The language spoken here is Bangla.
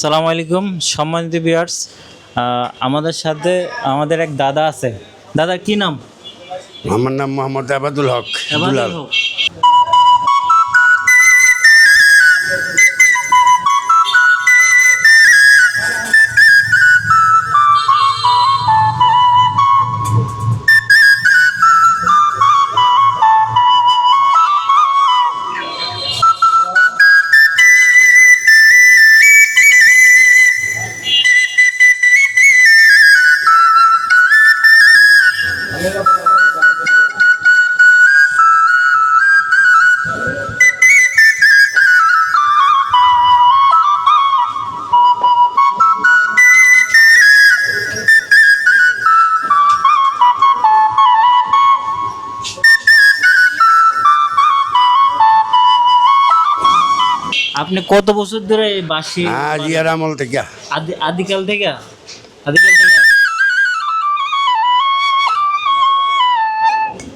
আসসালামু আলাইকুম সম্মানিত বিয়ার্স আমাদের সাথে আমাদের এক দাদা আছে। দাদা কি নাম? আমার নাম মোহাম্মদ আবাদুল হক আবাদুল হোক। আপনি কত বছর ধরে এই বাঁশি হ্যাঁ জিয়ার আমল থেকে। আদি আদিকাল থেকে? আদিকাল থেকে?